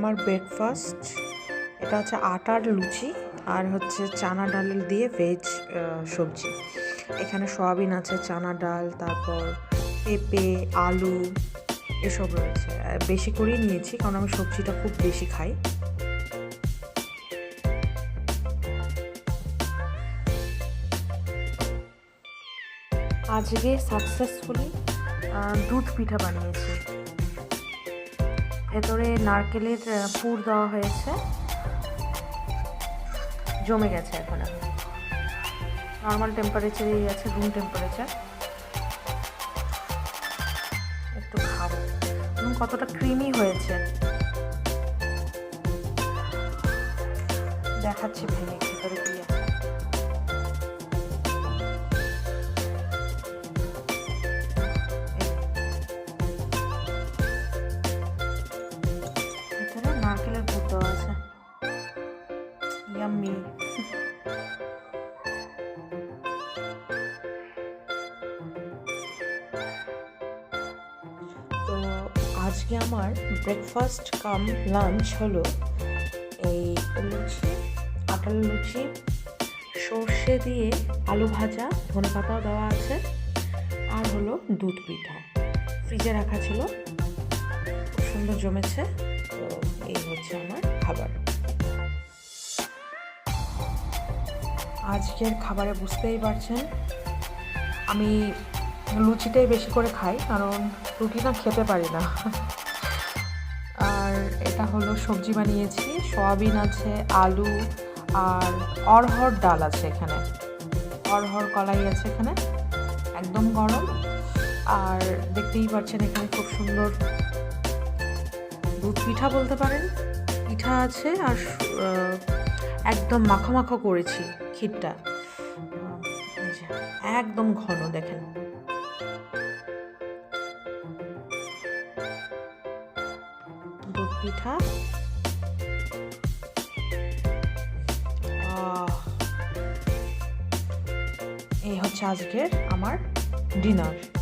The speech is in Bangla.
আমার ব্রেকফাস্ট এটা হচ্ছে আটার লুচি আর হচ্ছে চানা ডাল দিয়ে ভেজ সবজি। এখানে সয়াবিন আছে, চানা ডাল, তারপর পেঁপে, আলু, এসব রয়েছে। বেশি করেই নিয়েছি কারণ আমি সবজিটা খুব বেশি খাই। আজকে সাকসেসফুলি দুধ পিঠা বানিয়েছি। ভেতরে নারকেলের পুর দেওয়া হয়েছে। জমে গেছে এখন। নর্মাল টেম্পারেচারেই আছে রুম টেম্পারেচার একটু খাব এবং কতটা ক্রিমি হয়েছে। দেখাচ্ছি ভেঙে ভেতরে ইয়াম্মি তো আজকে আমার ব্রেকফাস্ট কাম লাঞ্চ হলো এই লুচি, আটার লুচি, সর্ষে দিয়ে আলু ভাজা ধনে পাতাও দেওয়া আছে, আর হলো দুধ পিঠা। ফ্রিজে রাখা ছিল, খুব সুন্দর জমেছে, তো এই হচ্ছে আমার খাবার। আজকের খাবারে বুঝতেই পারছেন, আমি লুচিটাই বেশি করে খাই, কারণ রুটি না খেতে পারি না। আর এটা হলো সবজি বানিয়েছি, সয়াবিন আছে, আলু আর অরহর ডাল আছে এখানে। অরহর কলাই আছে এখানে, একদম গরম। আর দেখতেই পাচ্ছেন এখানে খুব সুন্দর দুধ পিঠা বলতে পারেন। পিঠা আছে আর একদম মাখো মাখো করেছি ক্ষীরটা। একদম ঘন দেখেন। পিঠা। এই হচ্ছে আজকের আমার ডিনার।